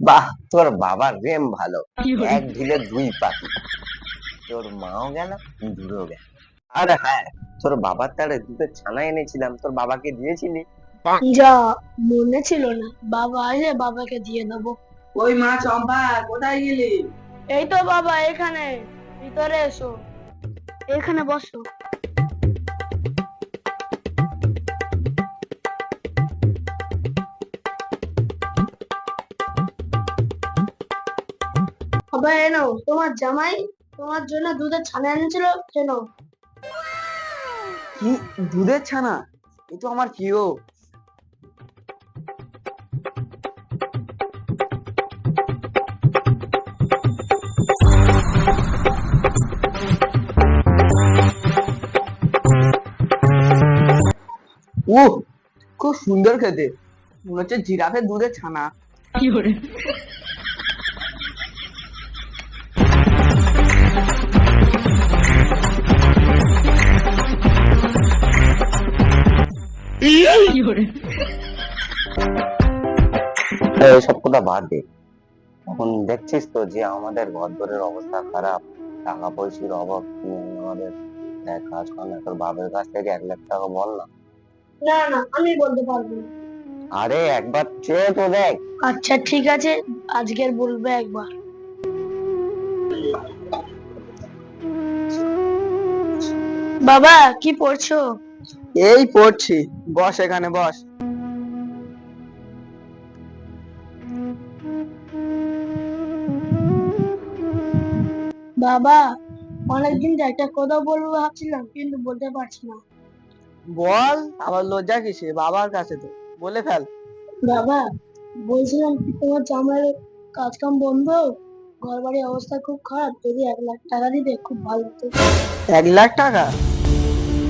বাহ তোর বাবার রেম ভালো। এক ঢিলে দুই পাখি। তোর মাও গেল দূরেও গেল। আরে হ্যাঁ তোর বাবার তারে দুটো ছানা এনেছিলাম তোর বাবাকে দিয়েছিলি? যা মনে ছিল না। বাবা আসে বাবাকে দিয়ে দেবো। ওই মা চম্পা কোথায় গেলি? এই তো বাবা এখানে। ভিতরে এসো। এখানে বসো। বাবা এনো তোমার জামাই তোমার জন্য দুধের ছানা এনেছিল কেন কি? দুধের ছানা? এ তো আমার প্রিয়। উহ খুব সুন্দর খেতে। মনে হচ্ছে জিরাফের দুধের ছানা। সব কথা বাদ দে। এখন দেখছিস তো যে আমাদের ঘরদরের অবস্থা খারাপ টাকা পয়সার অভাব আমাদের কাজ কর তোর বাবার কাছ থেকে এক লাখ টাকা বল না। না না আমি বলতে পারব না। আরে একবার চেয়ে তো দেখ। আচ্ছা ঠিক আছে আজকের বলবে একবার। বাবা কি পড়ছো? এই পড়ছি। বস এখানে বস। বাবা অনেকদিন ধরে একটা কথা বলব ভাবছিলাম কিন্তু বলতে পারছি না। বল আবার লজ্জা কিসে বাবার কাছে তো। বলে ফেল। বাবা বলছিলাম কি তোমার জামাইয়ের কাজ কাম বন্ধ? ঘর বাড়ির অবস্থা খুব খারাপ যদি এক লাখ টাকা দিতে খুব ভালো হতো। এক লাখ টাকা?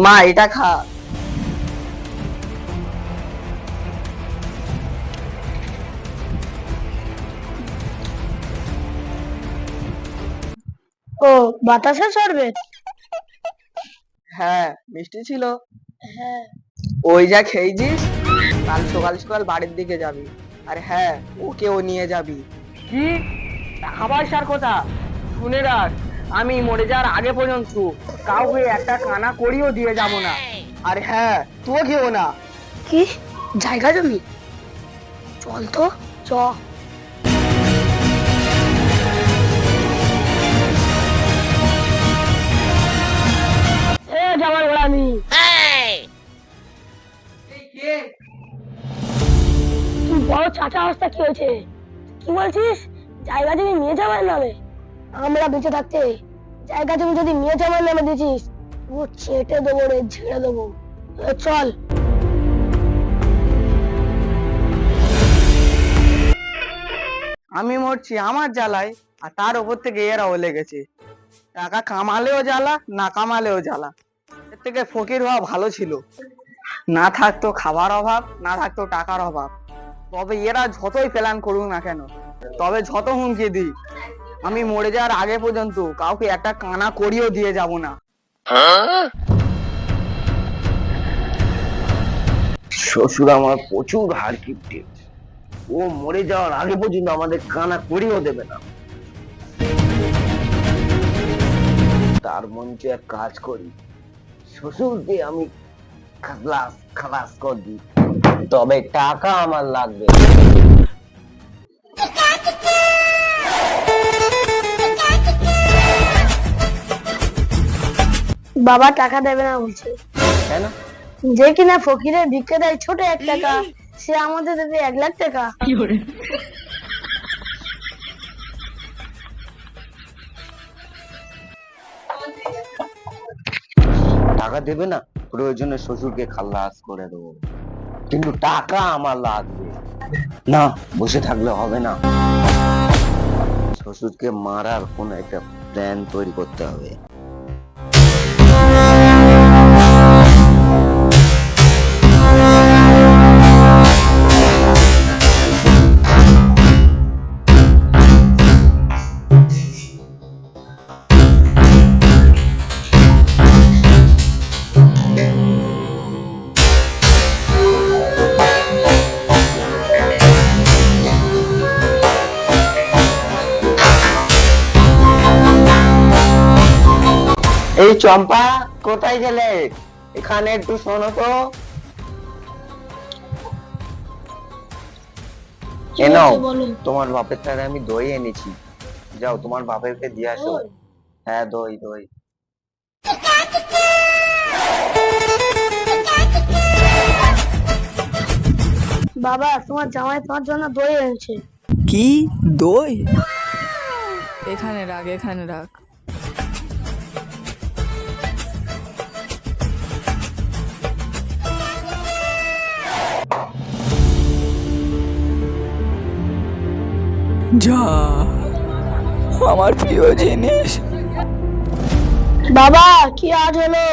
মা এটা খা। ও বাতাসে শরবত হ্যাঁ মিষ্টি ছিল। হ্যাঁ। ওই যা খেয়েছিস কাল সকাল সকাল বাড়ির দিকে যাবি। আর হ্যাঁ ওকেও নিয়ে যাবি। কি? টাকা পয়সার কথা? শুনে রাখ। আমি মরে যাওয়ার আগে পর্যন্ত কাউকে একটা কানা করিও দিয়ে যাব না। আর হ্যাঁ তুইও খেও না। কি? জায়গা জমি? চল তো চ। ওড়ানি তুই বড় চাচা অবস্থা কি হয়েছে? কি বলছিস? জায়গা জমি নিয়ে যাওয়ার নামে? আমরা বেঁচে থাকতে জায়গা জমি যদি নিয়ে যাওয়ার নামে দিছিস ও ছেটে দেবো রে, ঝেড়ে দেবো। চল। আমি মরছি আমার জ্বালায়, আর তার উপর থেকে এরাও লেগেছে টাকা কামালেও জ্বালা, না কামালেও জ্বালা। এর থেকে ফকির হওয়া ভালো ছিল। না থাকতো খাবার অভাব, না থাকতো টাকার অভাব। তবে এরা যতই প্ল্যান করুক না কেন, তবে যত হুমকি দিই। আমি মরে যাওয়ার আগে পর্যন্ত কাউকে একটা কানা করিও দিয়ে যাব না। শ্বশুর আমার প্রচুর হার কিপটে ও মরে যাওয়ার আগে পর্যন্ত আমাদের কানা করিও দেবে না। তার মঞ্চে এক কাজ করি। শ্বশুরকে আমি খালাস খালাস কর দিই। তবে টাকা আমার লাগবে। বাবা টাকা দেবে না বলছে। কেন? যে কিনা ফকিরের ভিক্ষে দেয় ছোট এক টাকা সে আমাদের দেবে এক লাখ টাকা। টাকা দেবে না প্রয়োজনে শ্বশুরকে খাল্লাস করে দেবো। কিন্তু টাকা আমার লাগবে। না বসে থাকলে হবে না। শ্বশুরকে মারার কোন একটা প্ল্যান তৈরি করতে হবে। এই চম্পা কোথায় গেলে? এখানে একটু শোনো তো। কি এ নাও। হয়েছে বলো? তোমার বাপের তারে আমি দই এনেছি। যাও তোমার বাপেরকে দিয়ে আসো। হ্যাঁ দই দই। বাবা তোমার জামাই তোমার জন্য দই এনেছে। কি? দই? এখানে রাখ এখানে রাখ। যা। আমার প্রিয় জিনিস। বাবা কি আজ হলো?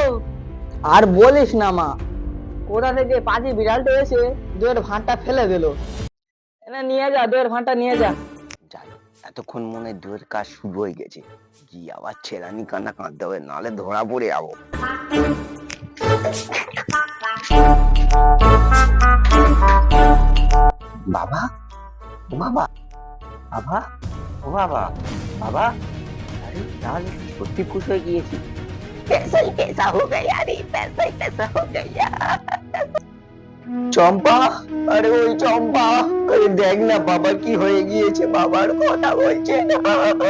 আর বলিস না মা। কোথা থেকে পাজি বিড়ালটা এসে দইয়ের ভাঁটটা ফেলে দিল? এনে নিয়ে যা দইয়ের ভাঁটটা নিয়ে যা। যাই এতক্ষণ মনে দইয়ের কাজ শুরু হয়ে গেছে। গিয়ে আবার ছেড়ানি কান্না কাঁদতে হবে নাহলে ধরা পড়ে যাব। বাবা বাবা। বাবা, ও বাবা বাবা, আরে তাহলে সত্যি খুশ হয়ে গিয়েছি। চম্পা, আরে ওই চম্পা দেখ না বাবা কি হয়ে গিয়েছে, বাবার কথা বলছে না। বাবা